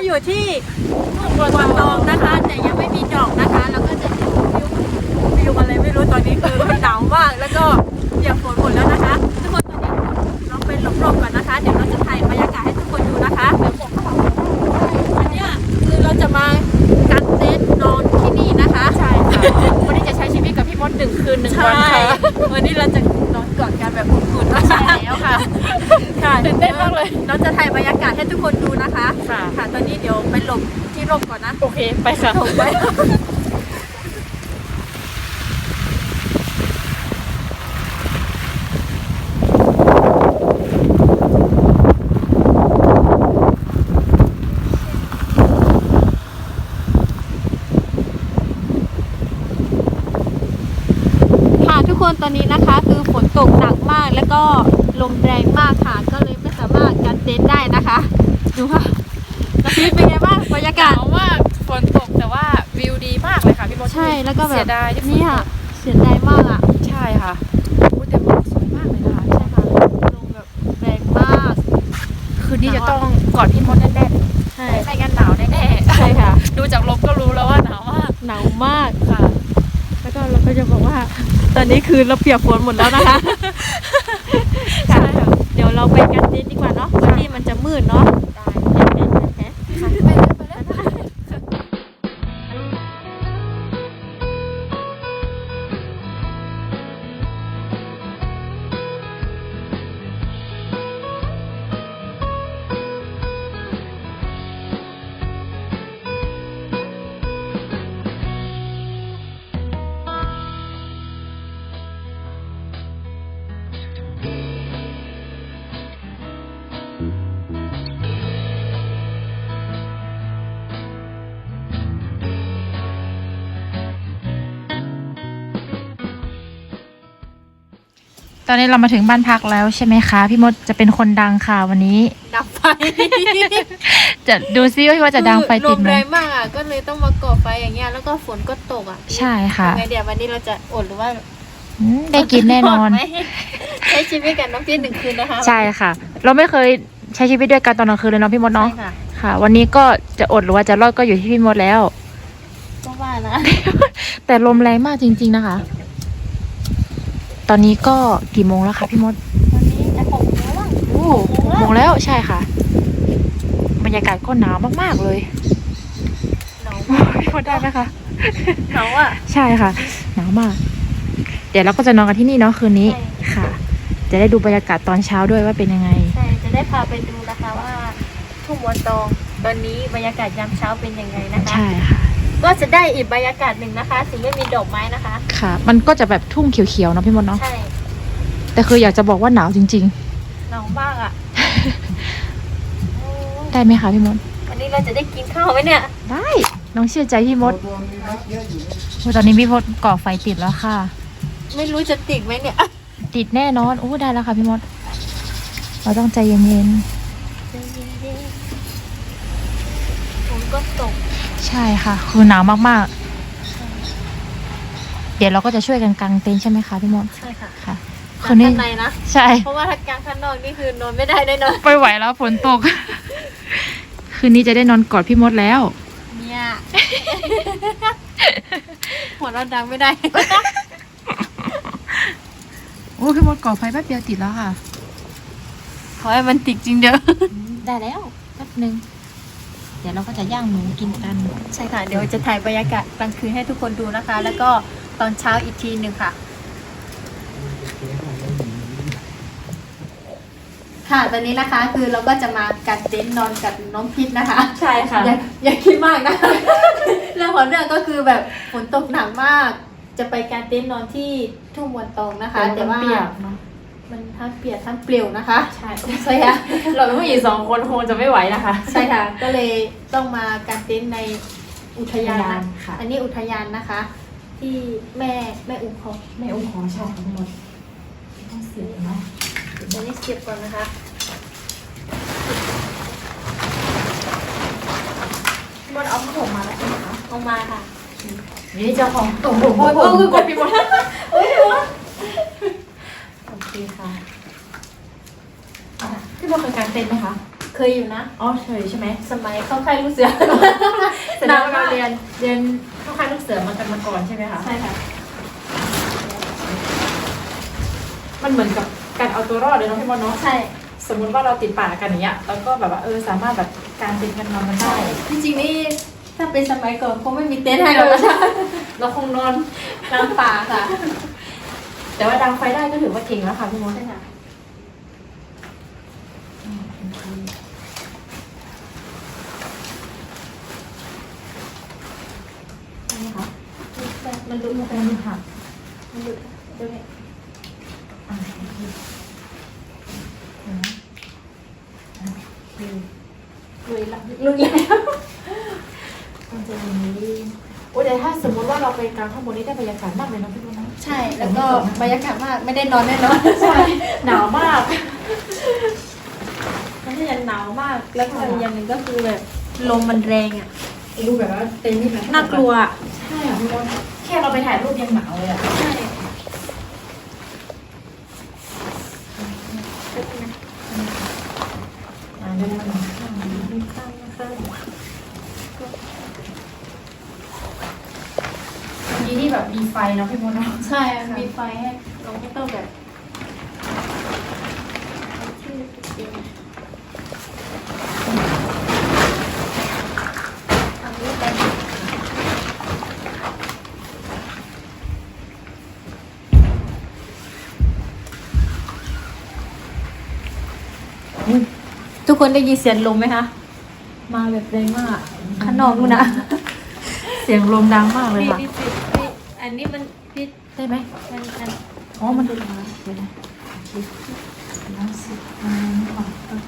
มาอยู่ที่ทุ่งบัวตองนะคะ แต่ยังไม่มีดอกนะคะ แล้วก็จะเห็นวิววิวอะไรไม่รู้ตอนนี้คือหนาวมากแล้วก็เปียกฝนหมดแล้วนะคะทุกคนตอนนี้เราไปหลบๆก่อนนะคะ เดี๋ยวเราจะถ่ายบรรยากาศให้ทุกคนดูนะคะอันเนี้ยคือเราจะมากางเต็นท์นอนที่นี่นะคะ ใช่ค่ะวันนี้จะใช้ชีวิตกับพี่มดหนึ่งคืนหนึ่งวันใช่ค่ะวันนี้เราจะนอน กอดกันแบบอบอุ่นนะคะแล้วค่ะค่ะตื่นเต้นมากเลย เราจะถ่ายบรรยากาศให้ทุกคนดูนะคะ ค่ะค่ะตอนนี้เดี๋ยวไปหลบที่ร่มก่อนนะ โอเค ไปค่ะหลบไป ค่ะทุกคน ตอนนี้นะคะ คือฝนตกหนักมากแล้วก็ลมแรงมากค่ะ ก็เลยไม่สามารถกันเต็นท์ได้นะคะ ดูค่ะนาทีเป็นไงบ้างบรรยาหกาศนาวมากฝนตกแต่ว่าวิวดีมากเลยค่ะพี่มดใช่แล้วก็แบบ เสียดายที่ฝนเนี่ยตกเสียดายมากอะ ใช่ค่ะอุ๊ยแต่วิวสวยมากเลยนะคะใช่ค่ะลมแบบแรงมาก คืนนี้จะต้องกอดพี่มดแน่นใช่ ๆไม่งั้นหนาวแน่ๆใช่ค่ะดูจากลมก็รู้แล้วว่าหนาวมากหนาวมาก ค่ะแล้ว ก็เราก็จะบอกว่า ตอนนี้คือเราเปียกฝนหมดแล้วนะคะใช่ค่ะเดี๋ยวเราไปกันเต็นท์ดีกว่าเนาะวันนี้มันจะมืดเนาะ ตอนนี้เรามาถึงบ้านพักแล้วใช่ไหมคะ พี่มดจะเป็นคนดังค่ะวันนี้ ดับไฟจะดูซิว่าพี่มดจะดังไฟติดลมไหมแรงมากอะก็เลยต้องมาก่อไฟอย่างเงี้ยแล้วก็ฝนก็ตกอะใช่ค่ะทำไงเดี๋ยววันนี้เราจะอดหรือว่าอืมได้กินแน่นอนไหมใช้ชีวิตกับน้องพี่หนึ่งคืนนะคะใช่ค่ะ เราไม่เคยใช้ชีวิตด้วยกันตอนกลางคืนเลยเนาะพี่มดเนาะใช่ค่ะค่ะ วันนี้ก็จะอดหรือว่าจะรอดก็อยู่ที่พี่มดแล้วก็ว่านะแต่ลมแรงมากจริง ๆนะคะ ตอนนี้ก็กี่โมงแล้วคะพี่มดวันนี้จะหกโมงแล้วโอ้หกโมงแล้วใช่ค่ะ บรรยากาศก็หนาวมากๆเลยหนาวมากพี่มดได้ไหมคะหนาวอะใช่ค่ะหนาวมาก เดี๋ยวเราก็จะนอนกันที่นี่เนาะคืนนี้ใช่ค่ะ จะได้ดูบรรยากาศตอนเช้าด้วยว่าเป็นยังไงใช่จะได้พาไปดูนะคะว่าทุ่งมวนตองตอนนี้บรรยากาศยามเช้าเป็นยังไงนะคะ ใช่ค่ะ ก็จะได้อีกบรรยากาศหนึ่งนะคะ ถึงไม่มีดอกไม้นะคะ ค่ะ มันก็จะแบบทุ่งเขียวๆเนาะพี่มดเนาะใช่แต่คืออยากจะบอกว่าหนาวจริง หนาวมากอะโอ้ๆ ได้ไหมคะพี่มดวันนี้เราจะได้กินข้าวไหมเนี่ยได้น้องเชื่อใจพี่มดโอ้ยตอนนี้พี่มดก่อไฟติดแล้วค่ะ ไม่รู้จะติดไหมเนี่ยติดแน่นอนโอ้ได้แล้วค่ะพี่มดเราต้องใจเย็นผมก็ตก ๆ ใช่ค่ะ คือหนาวมากๆ เดี๋ยวเราก็จะช่วยกันกางเต็นท์ใช่ไหมคะพี่มดใช่ค่ะค่ะกคืลานงนี้ข้างในนะ ใช่ เพราะว่าถ้ากลางข้างนอกนี่คือนอนไม่ได้แน่นอนไปไหวแล้วฝนตก คืนนี้จะได้นอนกอดพี่มดแล้ว เนี่ยหัวเราะดังไม่ได้โอ้พี่มดก่อไฟแป๊บเดียวติดแล้วค่ะ ขอให้มันติดจริงเด้อได้แล้วแป๊บนึงเดี๋ยวเราก็จะย่างหมูกินกัน ใช่ค่ะ เดี๋ยวจะถ่ายบรรยากาศกลางคืนให้ทุกคนดูนะคะ แล้วก็ตอนเช้าอีกทีหนึ่งค่ะ ค่ะ ตอนนี้นะคะคือเราก็จะมากันเต็นท์นอนกับน้องพิษนะคะ ใช่ค่ะ อย่าอย่าคิดมากนะ เรื่องของเรื่องก็คือแบบฝนตกหนักมาก จะไปการเต็นท์นอนที่ทุ่งมวนตองนะคะ แต่ว่าเปียกเนาะ มันทั้งเปียกทั้งเปลี่ยวนะคะ ใช่ใช่ค่ะ เราเป็นผู้หญิงสองคนคงจะไม่ไหวนะคะใช่ค่ะ ก็เลยต้องมาการเต็นท์ในอุทยานอุทยาน ค่ะ อันนี้อุทยานนะคะ ที่แม่แม่อุ้มเขาแม่อุ้มของใช่ทั้งหมดต้องเสียบเนาะเดี๋ยวนี้เสียบก่อนนะคะพี่มดเอาผ้าห่มมาแล้วใช่ไหมคะเอามาค่ะนี่เจ้าของโอ้โหโอ้ยโอ้ยโอ้ยกดพี่มดโอ้ยพี่ม ดโอเคค่ะอะพี่มดเคยกางเต็นท์ไหมคะเคเคยอยู่นะอ๋อเคยใช่ไหมสมัยเข้าค่ายลูกเสือแสดงว่าเราเรียนเรียนเข้าค่ายลูกเสือมากันมาก่อนใช่ไหมคะใช่ค่ะ มันเหมือนกับการเอาตัวรอดเลยเนาะพี่มดเนาะใช่ สมมุติว่าเราติดป่ากันอย่างเงี้ยแล้วก็แบบว่าเออสามารถแบบการเป็นกันนอนกันได้ จริงๆนี่ถ้าเป็นสมัยก่อนคงไม่มีเต็นท์ให้เราแล้วนะเราคงนอนกลางป่าค่ะ แต่ว่าดังไฟได้ก็ถือว่าเก่งแล้วค่ะพี่มดใช่ค่ะนี่ค่ะมันดูมันเป็นหักมันดูดูเนี่ยอ่าโอเคเห็นไหมอะคือลุยละลุยแล้วมันจะอย่างนี้โอ้ยแต่ถ้าสมมติว่าเราไปกลางข้างบนนี้ได้บรรยากาศมากเลยเนาะพี่มดเนาะ ใช่แล้วก็บรรยากาศมากไม่ได้นอนแน่นอนใช่หนาวมากมันจะหนาวมาก แล้วก็อีกอย่างหนึ่งก็คือแบบลมมันแรงอะดูแบบว่าเต็มที่ไหมน่ากลัวอะใช่อะพี่มดแค่เราไปถ่ายรูปยังหนาวเลยอะใช่อ่าเดินมาหน่อยข้างหลังมีข้างข้าง เมื่อกี้ ที่แบบมีไฟเนาะพี่มดเนาะใช่อะมีไฟให้เราไม่ต้องแบบทำนี้ไปทุกคนได้ยินเสียงลมไหมคะ มาแบบแรงมากข้างนอกนู่นนะ เสียงลมดังมากเลยพี่ค่ะพี่พี่พี่ อันนี้มันพี่ได้ไหมมันมันอ๋อ มันดูดังนะเดี๋ยวนะโอเคน้ำสิน้ำก่อนเออ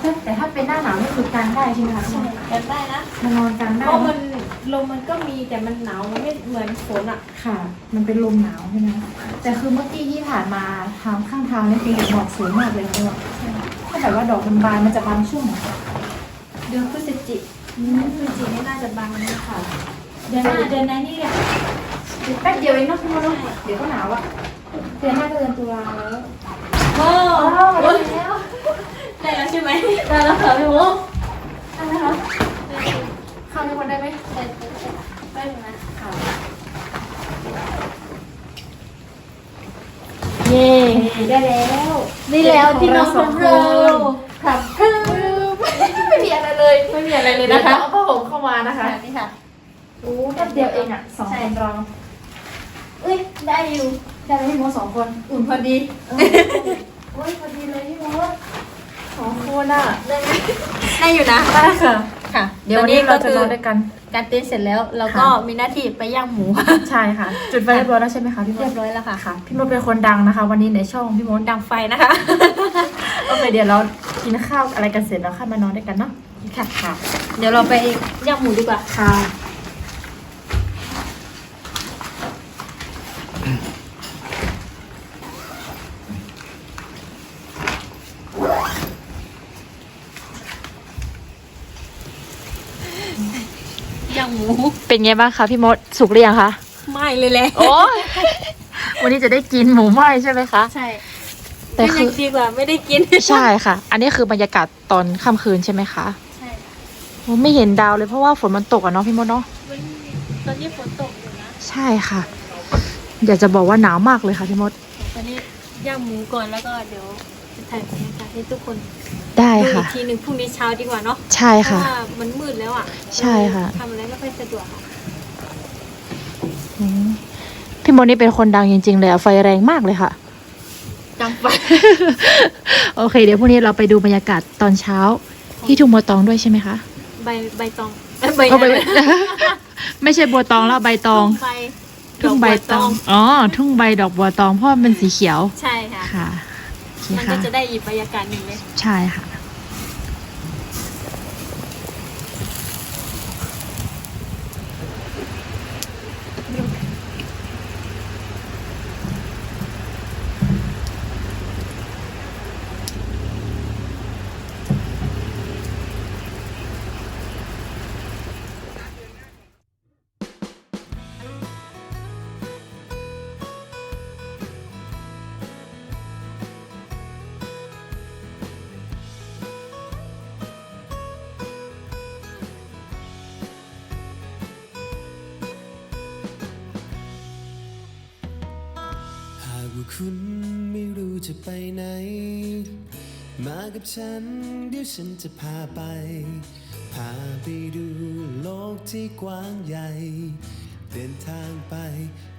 แต่แต่ถ้าเป็นหน้าหนาวนี่คือกางได้ใช่ไหมคะใช่กันได้นะมานอนกางเพได้ราะมันลมมันก็มีแต่มันหนาวมันไม่เหมือนฝนอะค่ะ มันเป็นลมหนาวใช่ไหมแต่คือเมื่อกี้ที่ผ่านมาทางข้างทางนี่คือดอกสวยมากเลยค่ะ ถ้าแบบว่าดอกมันบานมันจะบานช่วงไหนเดือนพฤศจิกอืมพฤศจิกนี่น่าจะบางนี้ค่ะ เดือนหน้าเดือนไหนนี่เนี่ยแป๊บเดียวเองเนาะพี่มดเนาะเดี๋ยวก็หนาวอะเดือนหน้าก็เดือนตุลาแล้วโอ้อ้าวได้แล้วได้แล้วใช่ไหมได้แล้วค่ะพี่โมได้ไหมคะข้าวในวันได้ไหมได้ได้นะค่ะ เย่ได้แล้วนี่แล้วที่น้องของเราครับคือไม่มีอะไรเลยไม่มีอะไรเลยเดี๋ยวนะคะเอาผ้าห่มเข้ามานะคะนี่ค่ะโอ้แป๊บเดียวเองอะสองคนเราเอ้ยได้อยู่ได้ไหมพี่โมสองคนอุ่นพอดีเออโอ้ยพอดีเลยพี่โมสองคนอะได้ไหมได้อยู่นะได้ค่ะ ค่ะเดี๋ยววันนี้เราจะนอนด้วยกัน การเต้นเสร็จแล้วเราก็ค่ะ มีหน้าที่ไปย่างหมู ใช่ค่ะ จุดไฟเรียบร้อยแล้วใช่ไหมคะพี่โมเรียบร้อยแล้วค่ะค่ะ พี่โมเป็นคนดังนะคะ วันนี้ในช่องพี่โมดังไฟนะคะ โอเคเดี๋ยวเรากินข้าวอะไรกันเสร็จแล้วค่อยมานอนด้วยกันเนาะค่ะ ค่ะ เดี๋ยวเราไปย่างหมูดีกว่า ค่ะ ย่างหมู เป็นไงบ้างคะพี่มดสุกหรือยังคะไม่เลยแหละโอ้วันนี้จะได้กินหมูไหม้ใช่ไหมคะใช่แต่ไม่คือยังดีกว่าไม่ได้กินใช่ค่ะ อันนี้คือบรรยากาศตอนค่ำคืนใช่ไหมคะใช่โอ้ไม่เห็นดาวเลยเพราะว่าฝนมันตกอะเนาะพี่มดเนาะมันตอนนี้ฝนตกอยู่นะใช่ค่ะ อยากจะบอกว่าหนาวมากเลยค่ะพี่มด ตอนนี้ย่างหมูก่อนแล้วก็เดี๋ยวจะถ่ายบรรยากาศให้ทุกคน ได้ดูอีค่ะ กทีหนึ่งพรุ่งนี้เช้าดีกว่าเนาะใช่เพราะค่ะว่ามันมืดแล้วอะใช่ค่ะ ทำอะไรไม่ค่อยสะดวกค่ะอืมพี่มดนี่เป็นคนดังจริง ๆ เลยอะไฟแรงมากเลยค่ะ จำไป โอเค เดี๋ยวพรุ่งนี้เราไปดูบรรยากาศตอนเช้า ที่ทุ่งบัวตองด้วยใช่ไหมคะใบใบตองเอ้ยใบเอาไป อะไร ไม่ใช่บัวตองแล้วใบตอง ใบทุ่งใบตอง อ๋อ ทุ่งใบดอกบัวตองเพราะมันเป็นสีเขียว ใช่ค่ะ ค่ะ โอเคมันก็ค่ะ จะได้อีกบรรยากาศหนึ่งเลย ใช่ค่ะ คุณไม่รู้จะไปไหน มากับฉันเดี๋ยวฉันจะพาไป พาไปดูโลกที่กว้างใหญ่ เดินทางไป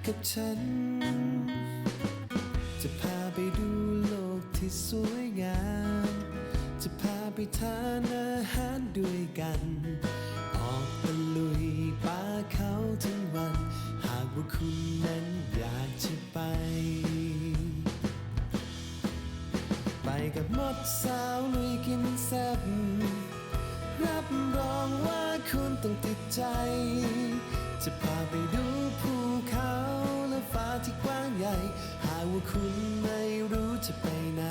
กับฉัน จะพาไปดูโลกที่สวยงาม จะพาไปทานอาหารด้วยกัน ออกตะลุยป่าเขาทั้งวัน หากว่าคุณ สาวลุยกินแซ่บรับรองว่าคุณต้องติดใจ จะพาไปดูภูเขาและฟ้าที่กว้างใหญ่ หากว่าคุณไม่รู้จะไปไหน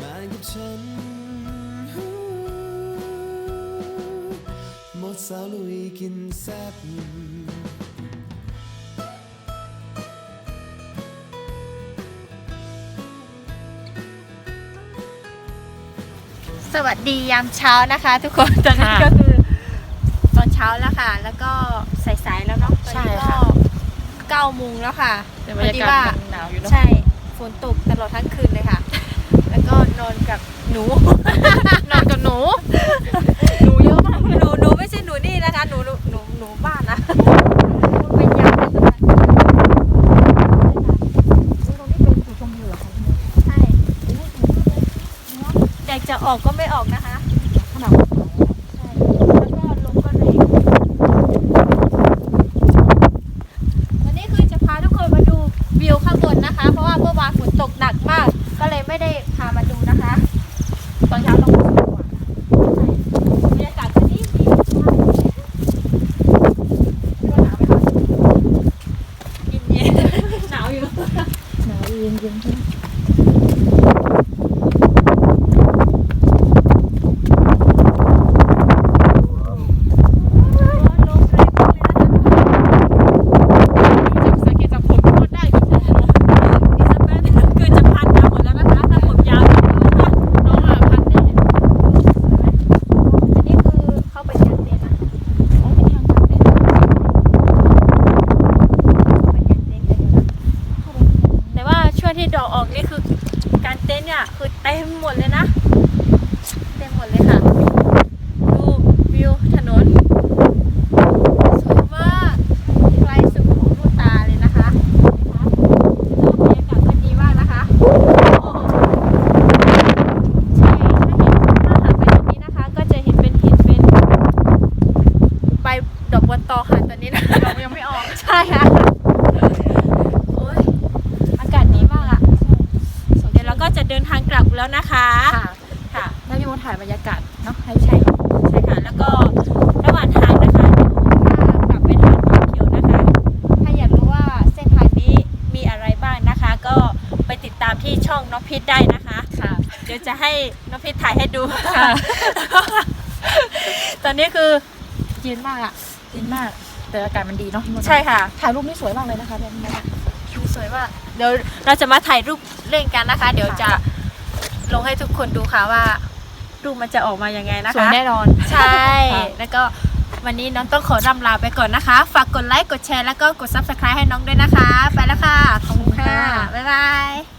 มากับฉัน หมดสาวลุยกินแซ่บ สวัสดียามเช้านะคะ ทุกคนตอนนี้ค่ะก็คือตอนเช้าแล้วค่ะ แล้วก็สายๆแล้วเนาะตอนใช่นี้ก็ค่ะ เก้าโมงแล้วค่ะแต่บรรยากาศมันหนาวอยู่เนอะใช่ฝนตกตลอดทั้งคืนเลยค่ะ แล้วก็นอนกับหนู นอนกับหนู หนูเยอะมาก หนูหนูไม่ใช่หนูนี่นะคะ หนูหนูหนูหนูบ้านนะเป็นยามเลยนะคะใช่แดดจะ ออกก็ไม่ออกนะคะ ขนาด ใช่แล้วก็ลมก็แรงวันนี้คือจะพาทุกคนมาดูวิวข้างบนนะคะ เพราะว่าเมื่อวานฝนตกหนักมาก ก็เลยไม่ได้พามาดูนะคะ ตอนเช้าเราก็สวยกว่า บรรยากาศก็ดีดีกินเย็นหนาวอยู่ หนาวเย็นเย็นใช่ไหม ลมแรงมากเลยนะคะ จับสังเกตจากผมก็พูดได้กับผม ดิฉันแม่คือจะพันมาหมดแล้วนะคะถ้าผมยาวจะพัน น้องอะพันแน่ อันนี้คือเข้าไปกางเต็นท์นะอ๋อเป็นทางกางเต็นท์เข้าไปกางเต็นท์กันอยู่นะแต่ว่าช่วงที่ดอกออกนี่คือการเต็นท์เนี่ยคือเต็มหมดเลยนะ เต็มหมดเลยค่ะ ดูวิวถนน สวยมากไกลสุดหูลูกตาเลยนะคะบรรยากาศก็ดีมากนะคะ ใช่ ถ้าเห็นถ้าหันไปตรงนี้นะคะ ก็จะเห็นเป็นเห็นเป็นใบดอกบัวตองค่ะตอนนี้นะ เรายังไม่ออก ใช่ค่ะโอ้ยอากาศดีมากอะ เดี๋ยวเราก็จะเดินทางกลับแล้วนะคะ ค่ะ ค่ะ แล้วพี่มดถ่ายบรรยากาศเนาะให้ ใช่ใช่ค่ะ แล้วก็ระหว่างทางนะคะเดี๋ยวถ้ากลับไปทางสีเขียวนะคะ ถ้าอยากรู้ว่าเส้นทางนี้มีอะไรบ้างนะคะ ก็ไปติดตามที่ช่องน้อง พิษได้นะคะ ค่ะ เดี๋ยวจะให้น้องพิษถ่ายให้ดูตอนนี้คือเย็นมากอะดีมาก แต่อากาศมันดีเนาะพี่มดใช่ค่ะ ถ่ายรูปนี่สวยมากเลยนะคะพี่มดสวยมากเดี๋ยวเราจะมาถ่ายรูปเล่นกันนะคะ เดี๋ยวจะลงให้ทุกคนดูค่ะว่า รูปมันจะออกมายังไงนะคะสวยแน่นอน ใช่ค่ะแล้วก็วันนี้น้องต้องขอร่ำลาไปก่อนนะคะ ฝากกดไลค์ กดแชร์ แล้วก็กด subscribe ให้น้องด้วยนะคะ ไปแล้วค่ะ ขอบคุณค่ะ บ๊ายบาย